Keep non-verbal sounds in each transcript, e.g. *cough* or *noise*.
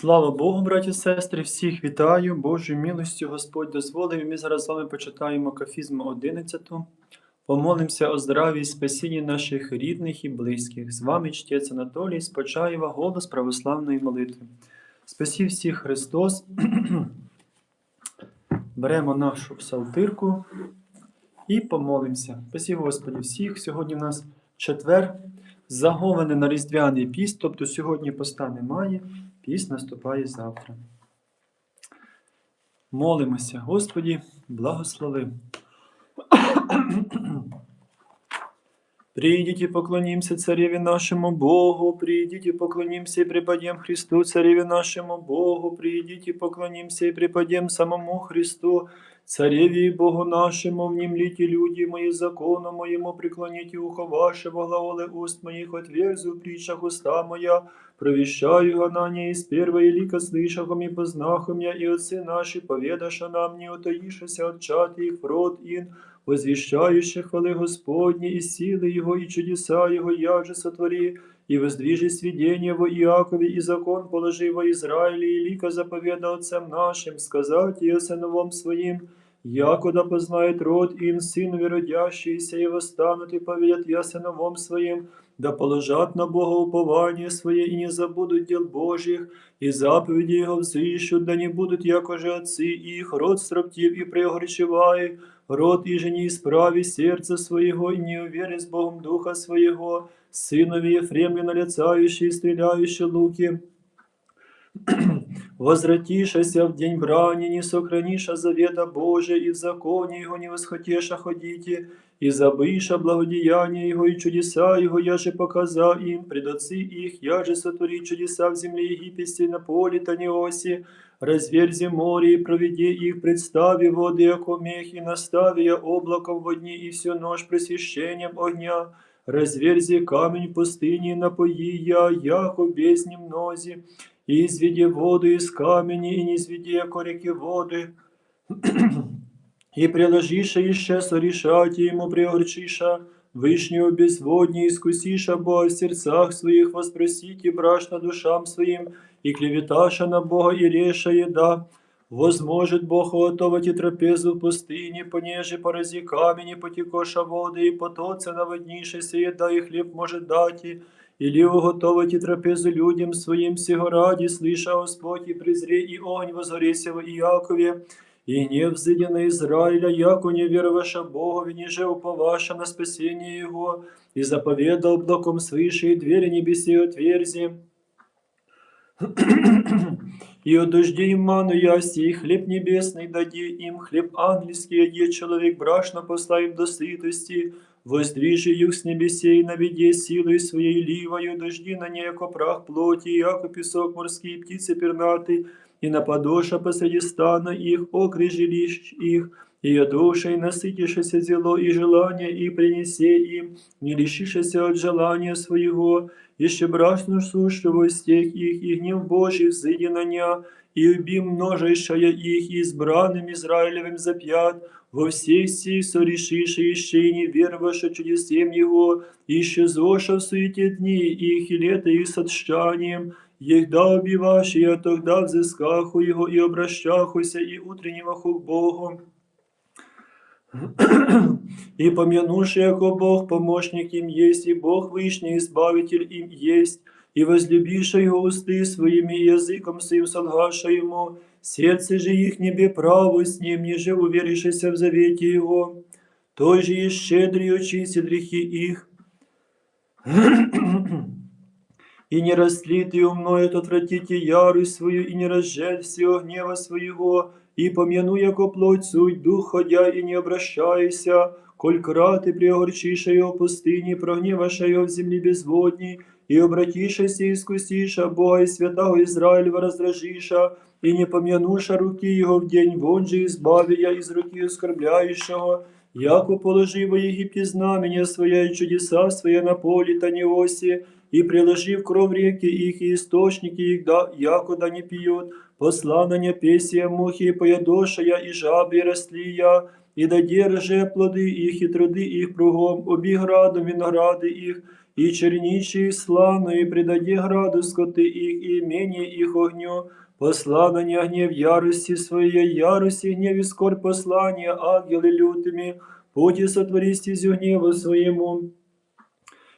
Слава Богу, браті і сестри, всіх вітаю, Божою милостю Господь дозволив. і Ми зараз з вами почитаємо Кафізму 11. Помолимося о здраві і спасінні наших рідних і близьких. З вами чтець Анатолій Спочаєва, голос православної молитви. Спасі всіх Христос. *clears throat* Беремо нашу псалтирку і помолимося. Спасі Господі всіх. Сьогодні в нас четвер, заговане на Різдвяний піст, тобто сьогодні поста немає. Піст наступає завтра. Молимося, Господі, благослови. Придите, поклонимся Цареве нашему Богу, придите, поклонимся и преподем Христу, Цареве нашему Богу, придите, поклонимся и преподем самому Христу, Цареве и Богу нашему, внемлите люди мои закону моему, преклоните ухо ваше, во глаголы уст моих, отверзу в притчах уста моя, провещаю гонание из первой лика слышахом и познахом я, и отцы наши поведаша нам, не утаишься от чат их в рот ин, возвещающих хвалы Господни и силы Его, и чудеса Его, я же сотвори, и воздвижи сведения во Иакове, и закон положи во Израиле, и лика заповеда отцам нашим, сказать и о сыновом своим, якуда познает род им, сынові родящиеся, и восстанут, и поведят я сыновом своим, да положат на Бога упование свое, и не забудут дел Божьих, и заповеди Его взыщут, да не будут, якоже отцы их, род строптив и преогречевай, род и же не исправи сердца своего, и не уверен с Богом духа своего, сынови Ефремля налицающие и стреляющие луки, *clears throat* Возвратишася в день брани, не сохраниша завета Божия, и в законе Его не восхотеша ходите, и забыша благодеяния Его и чудеса Его, я же показал им, пред отцы их, я же сотвори чудеса в земле египетской на поле Таниосе, разверзи море и проведи их, представи воды, яко мех, и настави я облаком во дни и всю ночь просвещением огня, разверзи камень в пустыни, напои я, яко бездни мнози, и изведи воду из камени, и не изведи, яко реки воды, *clears throat* и приложиша еще сорешайте ему приорчиша, Вышнего безводни искусиша Бога в сердцах своих, воспросите брашно душам своим, и клеветаша на Бога и реша еда. Возможет Бог уготовать и трапезу в пустыне, понеже порази камени, потекоша воды, и потоце наводнишися еда, и хлеб может дать, и или уготовить и трапезу людям своим сего ради, слыша Господь, и презри, и огонь возгорися в Иакове, и гнев взыдя на Израиля, яко не вероваша Богови, ниже уповаша на спасение Его, и заповедал облаком свыше, и двери небеси отверзи. И от дождей ману яси, и хлеб небесный дади им, хлеб ангельский оде человек брашно посла им до сытости, воздвижи их с небесей, наведи силой своей ливою, дожди на ней, яко прах плоти, яко песок морские птицы пернатый, и нападоша посреди стана их, окри жилищ их, и ядушей насытишься зело и желание, и принесе им, не лишишься от желания своего, еще брашну сущего стех их, и гнев Божий взыди на ня, и уби множейшая их, и избранным Израилевым запят, во всех сих сорешишь еще и не веровавши чудесем Его, еще зоша в суете дни их, и лето их с отщанием, егда убивашь, и тогда взыскаху Его, и обращахуся, и утреннего к Богу. И помянувши, яко Бог помощник им есть, и Бог Вышний избавитель им есть, и возлюбиша его усты своими и языком своим солгаша ему, сердце же их небе право с ним, ниже уверишься в завете его, той же есть щедрый очистит грехи их. И не растлит и умноет отвратите ярость свою, и не разжель всего гнева своего, и помяну, яко плоть суть, дух ходя, и не обращайся, коль краты приогорчиша его в пустыне, прогневаша его в земле безводней, и обратишася и искусиша Бога и святого Израилева раздражиша, и не помянуша руки его в день, вон же избави я из руки оскорбляющего, яко положи во Египте знамения своя и чудеса своя на поле Таниосе, и приложив кровь реки их и источники их, да, яко да не пьют, посланная песия мухи и поядошая, и жабы росли я, и да держи плоды их, и труды их кругом, обіградом виногради их, и черничи их славно, и предади граду скоты их, и имение их огню, послана не гнев ярости своей, ярости, гнев и скорбь послания, ангелы лютыми, пути сотвори стезю гневу своему,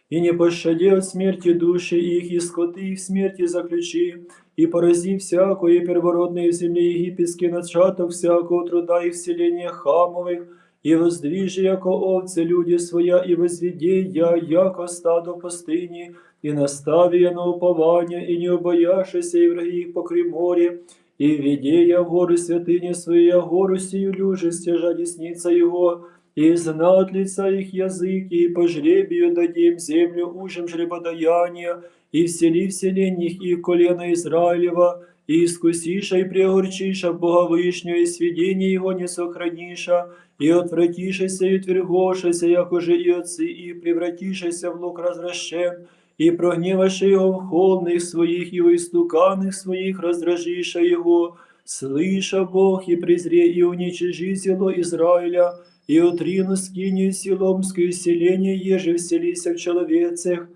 и не пощади от смерти души их, и скоты их смерти заключи, и порази всякое первородное в земле египетские начаток всякого труда и вселения хамовых, и воздвижи, яко овцы люди своя, и возведи я, яко стадо в пустыни, и настави я на упование, и не обояшися, и враги их покри море, и введи я в горы святыни свои, а гору сию люже стяжа десница его, и зна от лица их языки, и по жребию дадим землю ужим жребодаяния, и всели вселенних их колена Израилева, и искусиша и прегорчиша Бога Вышнего, и сведение его не сохраниша, и отвратишися и твергошися, як уже и отцы, и превратишися в лук развращен, и прогневаши его в холных своих, и в истуканных своих раздражиша его, слыша Бог, и презре, и уничижи село Израиля, и отрину скинию силомскую селение, еже вселися в человецех,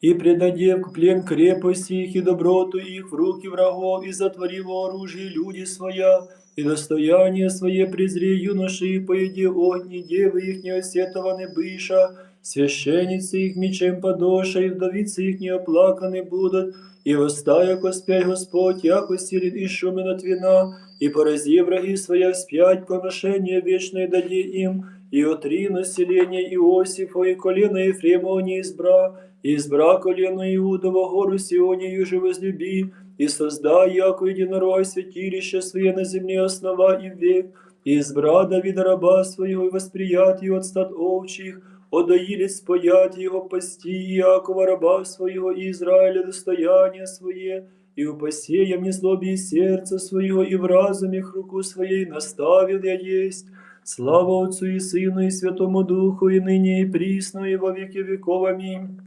и предаде в плен крепости их и доброту их в руки врагов, и затвори во оружие люди своя, и достояние свое презри юноши, и поеди огни, девы их неосетованы быша, священницы их мечем подоша, и вдовицы их неоплаканы будут, и восстая спять Господь, яко силен и шумен от вина, и порази враги своя вспять поношение вечное дади им, и отри население Иосифа, и колено Ефремова не избра, и избра колено Иудова гору Сионию же возлюби, и создай, яко единорой святилище свое на земле основа и век, и избра Давида раба своего, и восприятие от стад овчих, одоилец спаять его пасти, и Якова раба своего, и Израиля достояние свое, и упаси мне злоби сердца своего, и в разумах руку своей наставил я есть. Слава Отцу и Сыну, и Святому Духу, и ныне, и присно, и во веки веков. Аминь.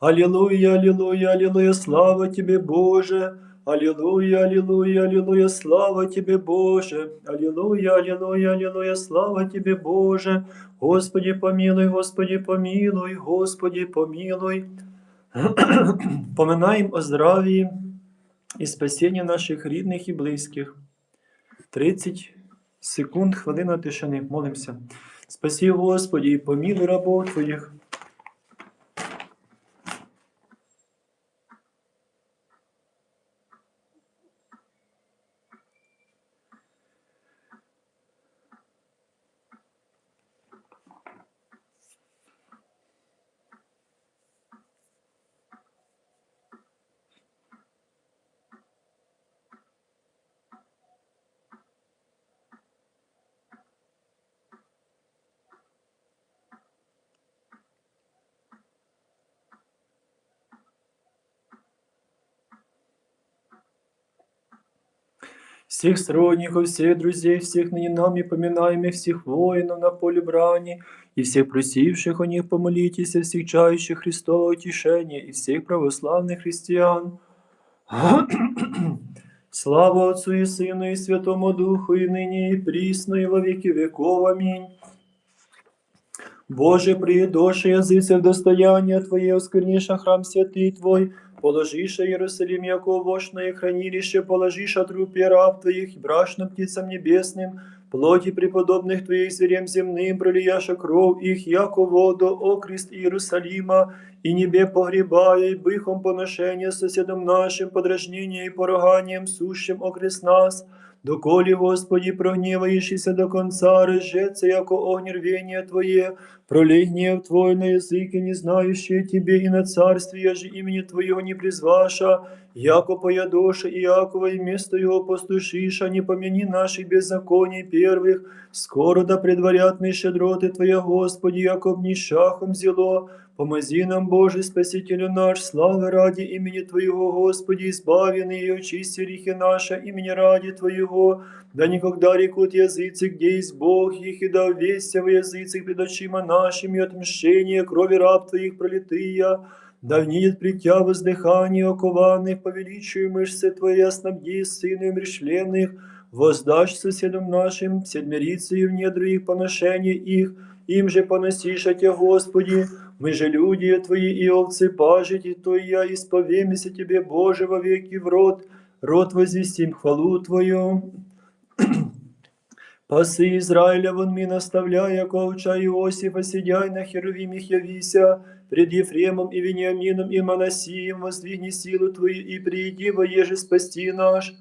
Аллилуйя, аллилуйя, аллилуйя, слава Тебе, Боже. Аллилуйя, аллилуйя, аллилуйя, слава Тебе, Боже. Аллилуйя, аллилуйя, аллилуйя, слава Тебе, Боже. Господи, помилуй, Господи, помилуй, Господи, помилуй. *clears throat* Поминаємо о здравії і спасінні наших рідних і близьких. 30 секунд, хвилина тишини. Молимося. Спасі, Господі, і помилуй рабов Твоїх. Всех сторонников, всех друзей, всех ныне нами поминаемых, всех воинов на поле брани, и всех просивших о них помолитесь, и всех чающих Христова утешения, и всех православных христиан. *clears throat* Слава Отцу и Сыну и Святому Духу, и ныне, и присно, и во веки веков. Аминь. Боже, приедоши языцев достояние Твое, оскверниша храм святый Твой, положиша Иерусалим, яко вошное хранилище, положиша трупе раб Твоих, и брашным птицам небесным, плоти преподобных Твоих зверям земным, пролияша кровь их, яко воду, окрест Иерусалима, и небе погребая, и быхом поношения соседом нашим, подражнение и поруганием сущим окрест нас, Доколі, Господі, прогніваєшся до конца, разжеться, яко огонь рвения Твое, пролей гнев Твой на языки, не знающие Тебе, и на царствие же имени Твоего не призваша, яко поядоша и Якова, и место его постушиша, не помяни наших беззаконий первых, скоро да предварят мы щедроты Твоя, Господи, яко обнищахом зело, Помози нам, Боже, Спасителю наш, славы ради имени Твоего, Господи, избавленный и очисти грехи наши имени ради Твоего, да никогда рекут языцы, где есть Бог их, и да вестя в языцах пред очима нашими отмщение крови раб Твоих пролитыя, да внидет пред Тя воздыхание окованных, повеличию мышцы Твои, снабди сыны умрешленных, воздашь соседям нашим, седмирицею в недры их поношение их, им же поносиша Тя, Господи, мы же люди Твои и овцы пажити, то и я исповемся Тебе, Боже, во веки в рот, рот возвестим хвалу Твою. *clears throat* Паси Израиля вон ми наставляй, яко овча Иосифа, сидяй на херувимих явися, пред Ефремом и Вениамином и Манасием, воздвигни силу Твою и приди, воеже спасти наш.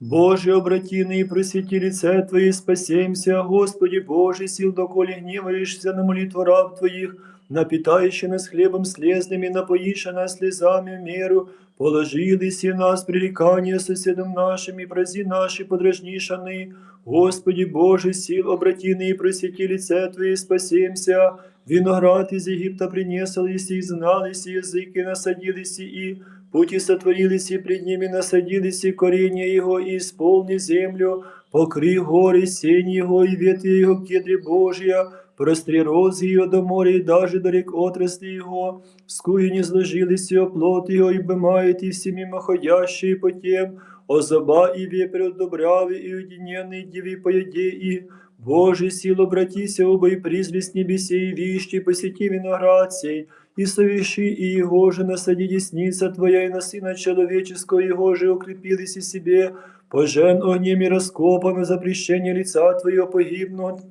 Боже, обрати ныне и просвети лице Твое, и спасемся, Господи Боже, сил доколе гневаешься на молитву раб Твоих, напитающий нас хлебом слезным и напоишь нас слезами в меру, положились и нас пререкания соседом нашим, и прази наши подражнишаны. Господи Боже, сил обрати ныне и просвети лице Твое, и спасемся. Виноград из Египта принеслись и знались, и языки насадились, и пути сотворились, и пред ними насадились, и коренья его, и исполни землю, покрый горы, сень его, и ветви его, кедри Божия, простри розы ее до моря, и даже до рек отрасли его, вскую не сложились и оплот его, и бымает, и все мимоходящие по тем, озоба и вепрь от добравы, и уединенные диви по еде, и Боже, сил обратися, оба и призве с небесей, и вищи, посети виноград сей, и соверши, и его же насади десница Твоя, и на Сына Человеческого, его же укрепились и себе, пожен огнем и раскопано запрещение лица Твоего погибнут.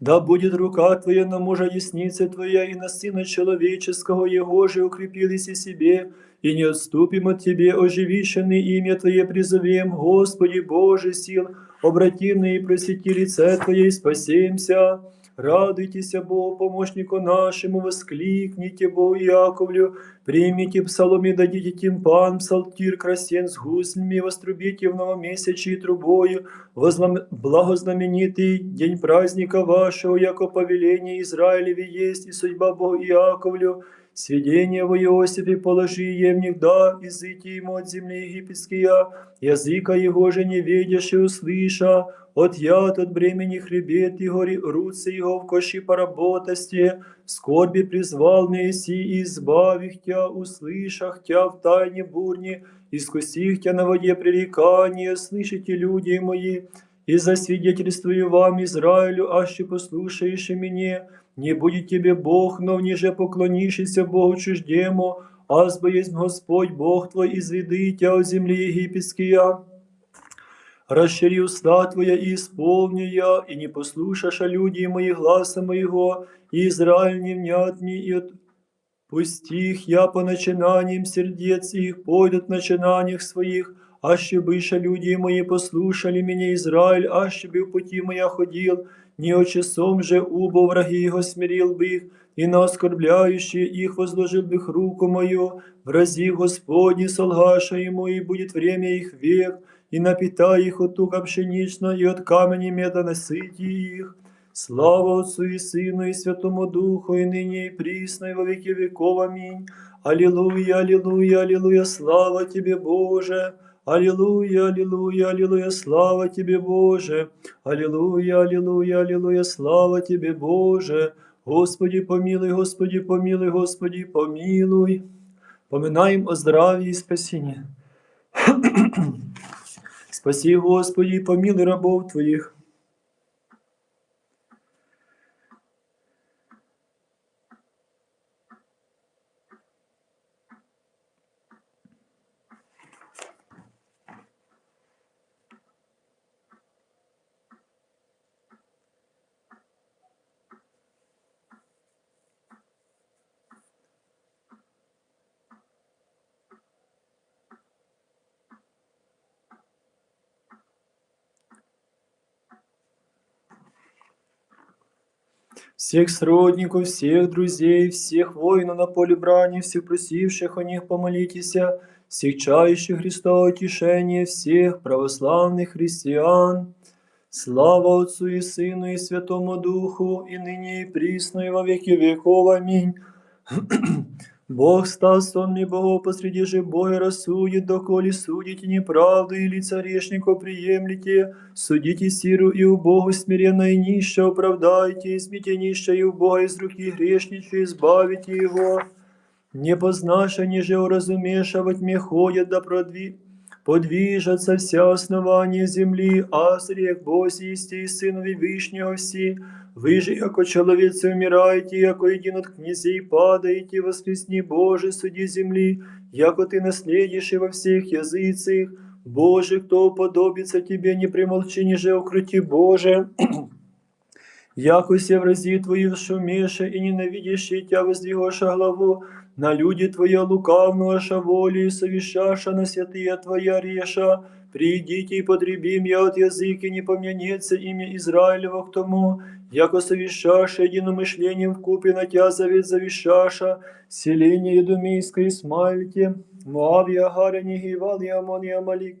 Да будет рука Твоя на мужа десница Твоя, и на Сына Человеческого, Его же укрепились и себе, и не отступим от Тебе, оживишенный имя Твое призовем, Господи Боже сил, обратимый и просвети лице Твое, и спасемся. Радуйтесь, Богу, помощнику нашему, воскликните Богу Яковлю, примите псалом и дадите тимпан, псалтир красен с гуслями, вострубите в новомесячии трубою, возлам... благознаменитый день праздника вашего, яко повеление Израилеве есть, и судьба Богу Яковлю, сведения во Иосифе положи емних да, изыти ему от земли египетские, языка его же не видишь и услыша, от яд, от бремени хребет его, руцы его в коши поработости, в скорби призвал Месси и избавих тя, услышах тя в тайне бурни, искусих тя на воде пререкания, слышите, люди мои, и засвидетельствую вам, Израилю, аще послушаешь мне, не будет тебе Бог, но ниже поклонишься Богу чуждему, азбо есть Господь Бог твой, изведи тя о земли египетские. Расшири уста Твоя и исполни я, и не послушаешь люди мои гласа моего, и Израиль не внят мне, и отпустих я по начинаниям сердец их, пойдут в начинаниях своих, аще быша люди мои послушали меня, Израиль, аще бы в пути моя ходил, не очасом же убо враги его смирил бы их, и на оскорбляющие их возложил бы их руку мою, врази Господни солгаша ему, и будет время их век, и напитай их от тука пшенична, и от камені меда насыти их. Слава Отцу и Сыну и Святому Духу, и ныне и присно, и во веки веков. Аминь. Аллилуйя, аллилуйя, аллилуйя, слава Тебе, Боже. Аллилуйя, аллилуйя, аллилуйя, слава Тебе, Боже. Аллилуйя, аллилуйя, аллилуйя, слава Тебе, Боже. Господи, помилуй, Господи, помилуй, Господи, помилуй. Поминаем о здравии и спасении. Спаси, Господи, помилуй рабов Твоих. всех сродников, всех друзей, всех воинов на поле брани, всех просивших о них помолитесь, всех чающих Христа утешения, всех православных христиан. Слава Отцу и Сыну и Святому Духу, и ныне и присно, и во веки веков. Аминь. *clears throat* Бог стал сонми Богов посреди же боя рассудит, доколе судите неправду или царешнику приемлете, судите сиру и у Богу смиренно и нище оправдайте, измите нище и у Бога из руки грешничу избавите его. Не познаша, ниже уразумеша, во тьме ходят, да продви... подвижатся вся основания земли, а срек Босий Сынові Вишнего всі, вы же, яко человецы умираете, яко един от князей падаете, воскресни Боже, суди земли, яко ты наследишь и во всех языцах, Боже, кто уподобится тебе, не примолчи, ниже укрути Боже. *clears throat* Яко се врази твої вшумеше и ненавидящие тя воздвигоша главу, на люди Твоя лукавного волі, совещаша на святые Твоя реша, придите и потребим я от языки, не помянется имя Израилева к тому, яко совещаша единомышлением в купе на тя завет завещаша, селение Едумейской Смальте, Моавия, Гаря, Нигивал, и Амон, и Амалик,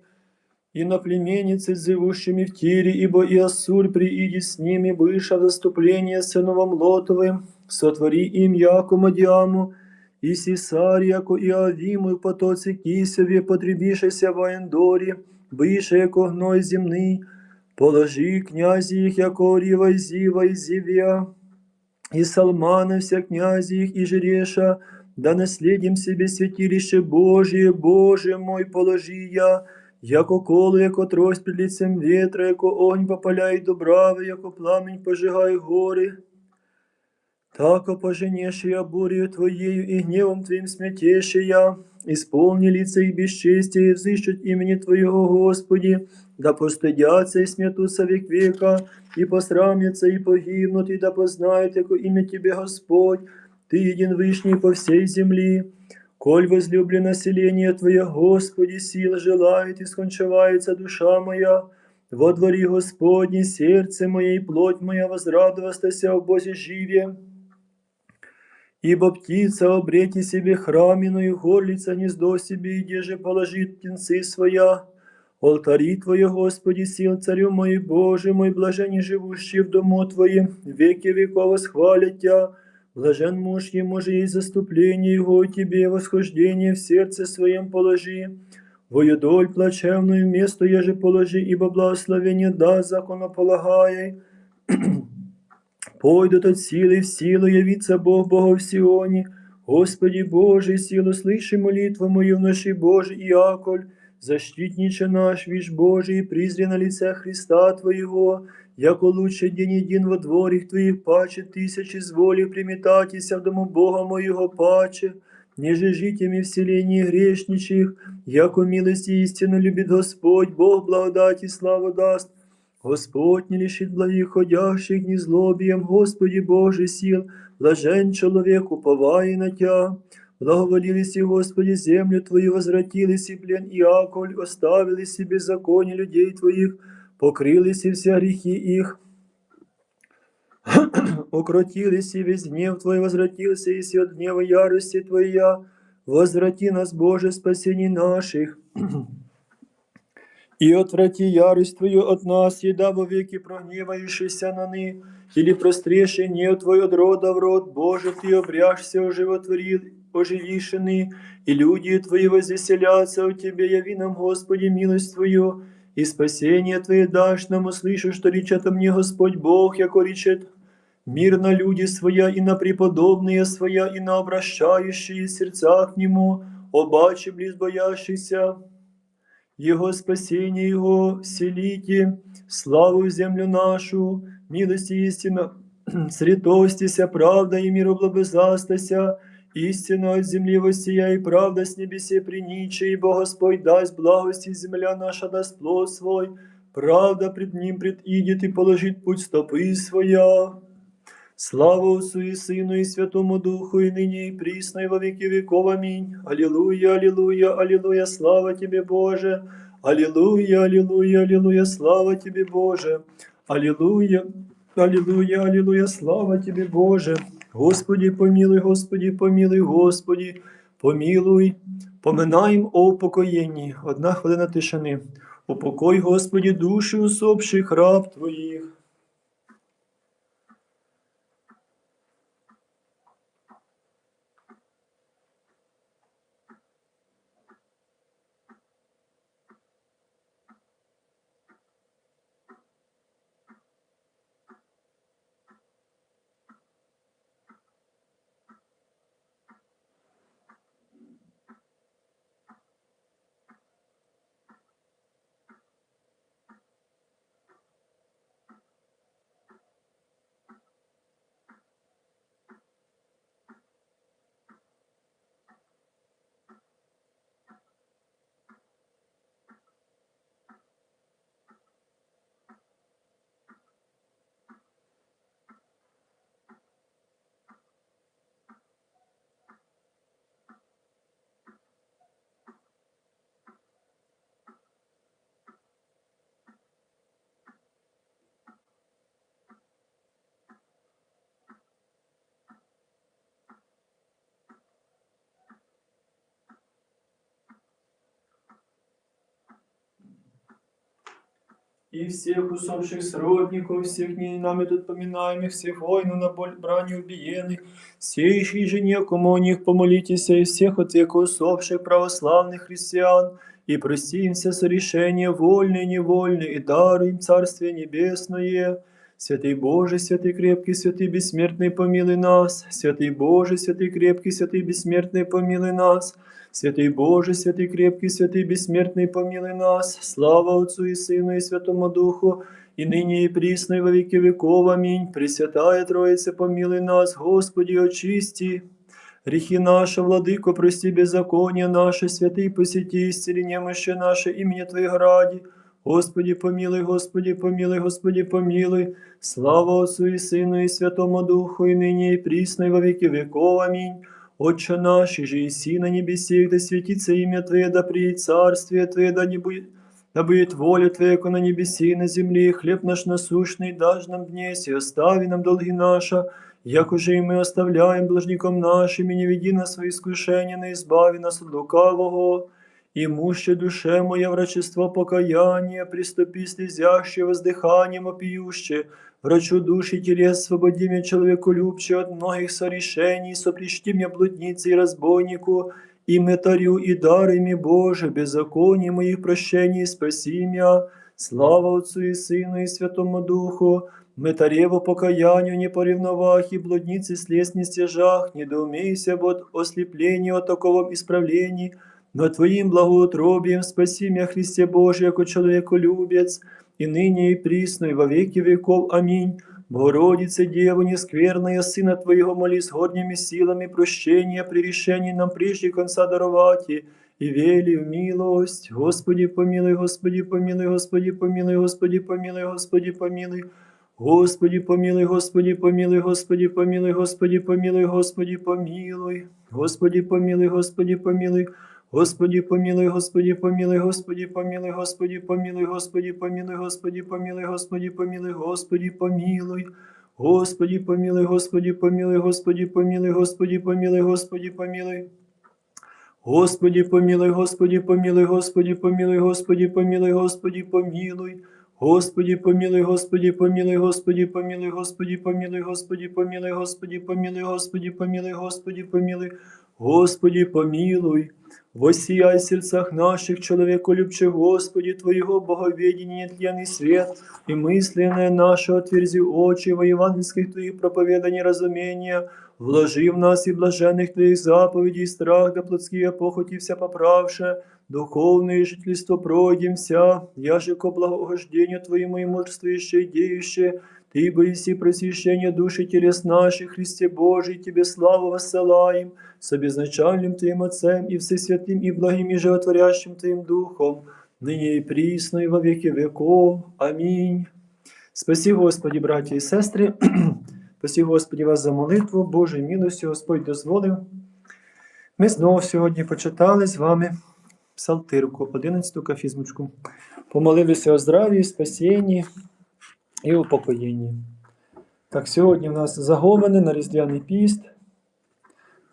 и на племенице, живущими в Тире, ибо и Ассур прииди с ними, быша заступление сыновом Лотовым, сотвори им яко Мадиаму, и Сисар, яко и Авиму, и потоці Кисеві, потребішися в Аендорі, бише, яко гной земний, положи князі їх, яко Оріва, і Зіва, і Зів'я, и Салмана вся князі їх, і Жереша, да наследим себе святилище Божие, Боже мой, положи я, яко коло, яко трость пред лицем ветра, яко огонь попаляет дубравы, яко пламень пожигает горы. Так поженешь я бурью Твоею и гневом Твоим смятешь я, исполни лица и бесчестие, и взыщут имени Твоего, Господи, да постыдятся и смятутся век века, и посрамятся, и погибнут, и да познают, яко имя Тебе, Господь, Ты един вышний по всей земли. Коль возлюблено население Твое, Господи, сила желает, и скончивается душа моя, во дворе Господне сердце мое и плоть моя возрадовастася в Бозе живе. Ибо птица обрети себе храминую, горлица гнездо себе, и где же положит птенцы своя. Алтари Твои, Господи, сил царю мой, Боже мой, блаженни живущие в дому Твоем, веки веков восхвалят Тя. Блажен муж ему же и заступление его Тебе, восхождение в сердце своем положи. Воедоль плачевную место еже положи, ибо благословение да законополагай Пойдут от силы в силу, явится Бог Бога в Сионе. Господи Боже, силу слыши молитву мою в нашей Божий Иаколь, защитниче наш, вишь Божий, и призри на лице Христа Твоего, яко лучше день един во дворих Твоих паче тысячи зволів приметатися в дому Бога моего паче, неже житями в селении грешничих, яко милость и истину любит Господь, Бог благодать и славу даст, Господь не лишит благих ходящих ни злобием, Господи Боже сил, блажен человек, уповая на Тя. Благоволились и Господи землю Твою, возвратились и плен и аколь, оставили себе законе людей Твоих, покрылись и все грехи их. *clears throat* Укротились и весь гнев Твой возвратился, и от гнева ярости Твоя, возврати нас, Боже, спасение наших. *clears throat* И отврати ярость Твою от нас, еда во веки прогневающийся на ны, или простреши не Твой от рода в род, Боже, Ты обряжься, оживотворил, оживишены, и люди Твои возвеселятся у Тебе, яви нам, Господи, милость Твою, и спасение Твое дашь нам, услышу, что речет о мне Господь Бог, яко речет, мир на люди своя, и на преподобные своя, и на обращающие сердца к Нему, обаче близ боящихся, Его спасение Его вселите, славу землю нашу, милость и истина, *clears throat* святостися, правда и миру благозастася, истина от земли воссия и правда с небесе приниче, ибо Господь даст благость, и земля наша даст плод свой, правда пред Ним предидет и положит путь стопы своя. Слава Отцу и Сыну и Святому Духу, и ныне и присно, и во веки веков. Аминь. Аллилуйя, аллилуйя, аллилуйя, слава Тебе, Боже. Аллилуйя, аллилуйя, аллилуйя, слава Тебе, Боже. Аллилуйя, аллилуйя, аллилуйя, слава Тебе, Боже. Господи, помилуй, Господи, помилуй, Господи, помилуй. Поминаємо о упокоєнні. Одна хвилина тишини. Упокой, Господи, душі усопших раб Твоїх. и всех усопших сродников, всех не нами тут поминаемых, всех воинов на боль брани убиенных, всех и жене, кому о них помолитесь, и всех от века усопших православных христиан, и прости им все сорешения вольные и невольные, и даруй им Царствие Небесное. Святый Боже, святый крепкий, святый бессмертный, помилуй нас. Святый Боже, святый крепкий, святый бессмертный, помилуй нас. Святый Боже, святый крепкий, святый бессмертный, помилуй нас. Слава Отцу и Сыну и Святому Духу, и ныне и присно и во веки веков. Аминь. Пресвятая Троица, помилуй нас, Господи, очисти. Грехи наши, Владыко, прости беззаконие наше, святый посети, исцели немощи наше, имени Твоего ради. Господи, помилуй, Господи, помилуй, Господи, помилуй. Слава Отцу и Сыну и Святому Духу, и ныне и присно и во веки веков. Аминь. Отче наш, и же иси на небесе, да светится имя Твое, да приедет царствие Твое, да не будет, да будет воля Твоя, как на небесе и на земле, хлеб наш насущный дашь нам днесь, и остави нам долги наши, як уже и мы оставляем должником нашим, и не веди нас в свои искушения, но избави нас от лукавого. Имуще душе моя врачество покаяние, приступи слезяще воздыханием опиюще, врачу души телес, свободи меня человеколюбче от многих сорешений, сопрещи мне блуднице и разбойнику, и метарю, и даруй мне, Боже, беззаконие моих прощений, спаси меня. Слава Отцу и Сыну и Святому Духу, Метареву покаянию не поревновах, и блудницы слез не стяжах, не доумейся от ослепления от таковом исправлении, но Твоим благоутробием спаси меня, Христе Божий, яко человеколюбец, и ныне и присно, и во веки веков. Аминь. Богородице, Дева, нескверная, Сына Твоего, моли с горними силами прощения при решении нам прежде конца даровати, и вели в милость. Господи, помилуй, Господи, помилуй, Господи, помилуй, Господи, помилуй, Господи, помилуй. Господи, помилуй, Господи, помилуй, Господи, помилуй, Господи, помилуй, Господи, помилуй. Господи, помилуй, Господи, помилуй. Господи, помилуй, Господи, помилуй, Господи, помилуй, Господи, помилуй, Господи, помилуй, Господи, помилуй, Господи, помилуй, Господи, помилуй. Господи, помилуй, Господи, помилуй, Господи, помилуй, Господи, помилуй, Господи, помилуй. Господи, помилуй, Господи, помилуй, Господи, помилуй, Господи, помилуй, Господи, помилуй. Господи, помилуй, Господи, помилуй, Господи, помилуй, Господи, помилуй, Господи, помилуй, Господи, помилуй, Господи, помилуй, Господи, помилуй, Господи, помилуй. Воссияй в сердцах наших, человеколюбчих, Господи, Твоего боговедения нетленный свет, и мысленное наше отверзи очи во евангельских Твоих проповеданий разумения, вложи в нас и блаженных Твоих заповедей страх да плотские похоти вся поправше, духовное жительство пройдемся, яже ко благогождению Твоему и мудрствующее деюще, Ты боиси просвещения души телес наших, Христе Божий, Тебе славу воссылаем, с обезначальным Твоим Отцем и Всесвятым и благим и животворящим Твоим Духом, ныне и присно и во веки веков. Аминь. Спаси, Господи, браті і сестри, *clears throat* спаси, Господи, вас за молитву, Божою милостю Господь дозволив. Ми знову сьогодні почитали з вами псалтирку, 11 кафізмочку. Помолилися о здраві, спасінні і упокоєнні. Так, сьогодні в нас заговане на Різдвяний піст.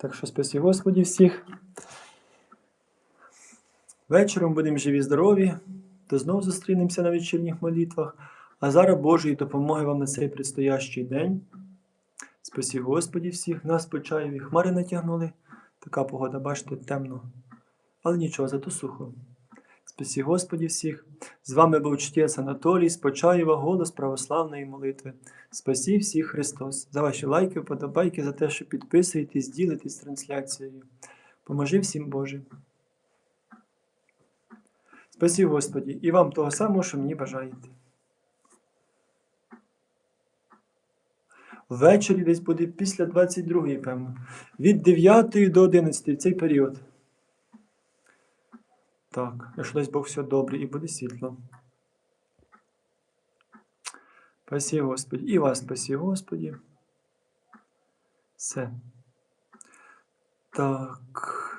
Так що спасі Господі всіх. Вечором будемо живі, здорові, то знову зустрінемося на вечірніх молитвах. А зараз Божої допомоги вам на цей предстоящий день. Спасі Господі всіх. Нас по чаєві хмари натягнули. Така погода, бачите, темно. Але нічого, зато сухо. Спасі Господі всіх. З вами був чтець Анатолій з Почаєва, голос православної молитви. Спасі всіх Христос. За ваші лайки, вподобайки, за те, що підписуєтесь, ділитесь трансляцією. Поможи всім Боже. Спасі Господі, і вам того самого, що мені бажаєте. Ввечері десь буде після 22-ї, певно. Від 9 до 11 цей період. Так, якщо дасть Бог все добре і буде світло. Спасі Господі. І вас спасі Господі. Все. Так.